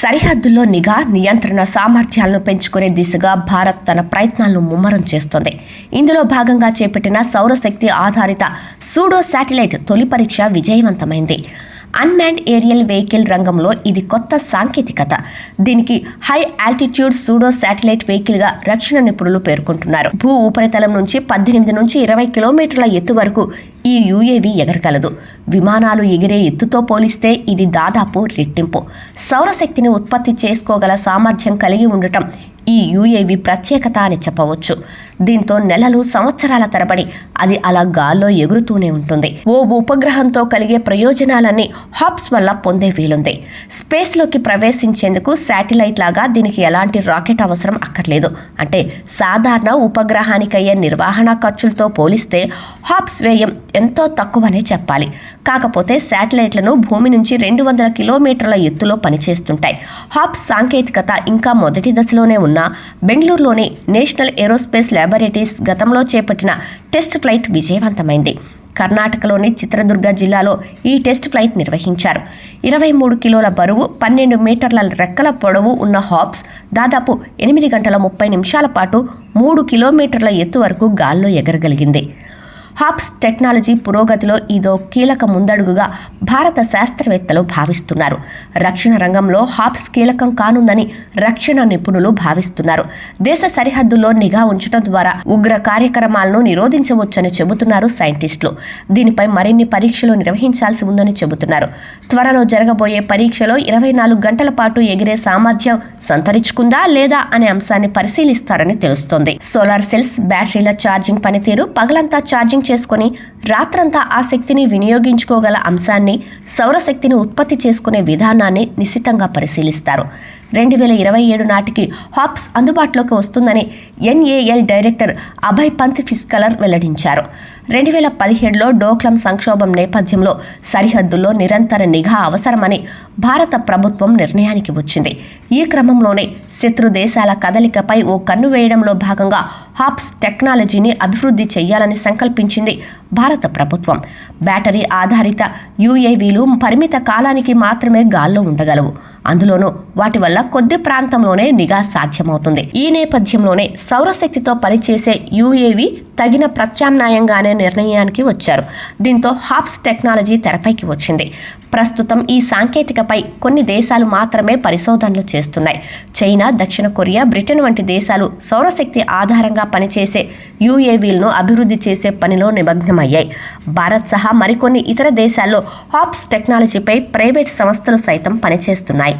సరిహద్దుల్లో నిఘా నియంత్రణ సామర్థ్యాలను పెంచుకునే దిశగా భారత్ తన ప్రయత్నాలను ముమ్మరం చేస్తోంది. ఇందులో భాగంగా చేపట్టిన సౌరశక్తి ఆధారిత సూడో శాటిలైట్ తొలి పరీక్ష విజయవంతమైంది. అన్మాన్డ్ ఏరియల్ వెహికల్ రంగంలో ఇది కొత్త సాంకేతికత. దీనికి హై ఆల్టిట్యూడ్ సూడో శాటిలైట్ వెహికల్గా రక్షణ నిపుణులు పేర్కొంటున్నారు. భూ ఉపరితలం నుంచి పద్దెనిమిది నుంచి ఇరవై కిలోమీటర్ల ఎత్తు వరకు ఈ యుఏవి ఎగరగలదు. విమానాలు ఎగిరే ఎత్తుతో పోలిస్తే ఇది దాదాపు రెట్టింపు. సౌరశక్తిని ఉత్పత్తి చేసుకోగల సామర్థ్యం కలిగి ఉండటం ఈ యూఏవి ప్రత్యేకత అని చెప్పవచ్చు. దీంతో నెలలు సంవత్సరాల తరబడి అది అలా గాల్లో ఎగురుతూనే ఉంటుంది. ఓ ఉపగ్రహంతో కలిగే ప్రయోజనాలన్నీ హాప్స్ వల్ల పొందే వీలుంది. స్పేస్లోకి ప్రవేశించేందుకు శాటిలైట్ లాగా దీనికి ఎలాంటి రాకెట్ అవసరం అక్కర్లేదు. అంటే సాధారణ ఉపగ్రహానికయ్యే నిర్వహణ ఖర్చులతో పోలిస్తే హాప్స్ వ్యయం ఎంతో తక్కువనే చెప్పాలి. కాకపోతే శాటిలైట్లను భూమి నుంచి రెండు వందల కిలోమీటర్ల ఎత్తులో పనిచేస్తుంటాయి. హాప్స్ సాంకేతికత ఇంకా మొదటి దశలోనే ఉన్న బెంగళూరులోని నేషనల్ ఏరోస్పేస్ ల్యాబొరేటరీస్ గతంలో చేపట్టిన టెస్ట్ ఫ్లైట్ విజయవంతమైంది. కర్ణాటకలోని చిత్రదుర్గ జిల్లాలో ఈ టెస్ట్ ఫ్లైట్ నిర్వహించారు. ఇరవై మూడు కిలోల బరువు పన్నెండు మీటర్ల రెక్కల పొడవు ఉన్న హాబ్స్ దాదాపు ఎనిమిది గంటల ముప్పై నిమిషాల పాటు మూడు కిలోమీటర్ల ఎత్తు వరకు గాల్లో ఎగరగలిగింది. హాప్స్ టెక్నాలజీ పురోగతిలో ఇదో కీలక ముందడుగుగా భారత శాస్త్రవేత్తలు భావిస్తున్నారు. రక్షణ రంగంలో హాప్స్ కీలకం కానుందని రక్షణ నిపుణులు భావిస్తున్నారు. దేశ సరిహద్దుల్లో నిఘా ఉంచడం ద్వారా ఉగ్ర కార్యక్రమాలను నిరోధించవచ్చని చెబుతున్నారు సైంటిస్టులు. దీనిపై మరిన్ని పరీక్షలు నిర్వహించాల్సి ఉందని చెబుతున్నారు. త్వరలో జరగబోయే పరీక్షలో ఇరవై నాలుగు గంటల పాటు ఎగిరే సామర్థ్యం సంతరించుకుందా లేదా అనే అంశాన్ని పరిశీలిస్తారని తెలుస్తోంది. సోలార్ సెల్స్ బ్యాటరీల ఛార్జింగ్ పనితీరు పగలంతా ఛార్జింగ్ చేసుకుని రాత్రంతా ఆ శక్తిని వినియోగించుకోగల అంశాన్ని సౌరశక్తిని ఉత్పత్తి చేసుకునే విధానాన్ని నిశితంగా పరిశీలిస్తారు. రెండు వేల ఇరవై ఏడు నాటికి హాప్స్ అందుబాటులోకి వస్తుందని ఎన్ఏఎల్ డైరెక్టర్ అభయ్ పంత్ ఫిస్కలర్ వెల్లడించారు. రెండు వేల పదిహేడులో డోక్లం సంక్షోభం నేపథ్యంలో సరిహద్దుల్లో నిరంతర నిఘా అవసరమని భారత ప్రభుత్వం నిర్ణయానికి వచ్చింది. ఈ క్రమంలోనే శత్రు దేశాల కదలికపై ఓ కన్ను వేయడంలో భాగంగా హాప్స్ టెక్నాలజీని అభివృద్ధి చేయాలని సంకల్పించింది భారత ప్రభుత్వం. బ్యాటరీ ఆధారిత యూఏవీలు పరిమిత కాలానికి మాత్రమే గాల్లో ఉండగలవు. అందులోనూ వాటి వల్ల కొద్ది ప్రాంతంలోనే నిఘా సాధ్యమవుతుంది. ఈ నేపథ్యంలోనే సౌరశక్తితో పనిచేసే యుఏవి తగిన ప్రత్యామ్నాయంగానే నిర్ణయానికి వచ్చారు. దీంతో హాప్స్ టెక్నాలజీ తెరపైకి వచ్చింది. ప్రస్తుతం ఈ సాంకేతికపై కొన్ని దేశాలు మాత్రమే పరిశోధనలు చేస్తున్నాయి. చైనా దక్షిణ కొరియా బ్రిటన్ వంటి దేశాలు సౌరశక్తి ఆధారంగా పనిచేసే యూఏవీలను అభివృద్ధి చేసే పనిలో నిమగ్నమయ్యాయి. భారత్ సహా మరికొన్ని ఇతర దేశాల్లో హాప్స్ టెక్నాలజీపై ప్రైవేట్ సంస్థలు సైతం పనిచేస్తున్నాయి.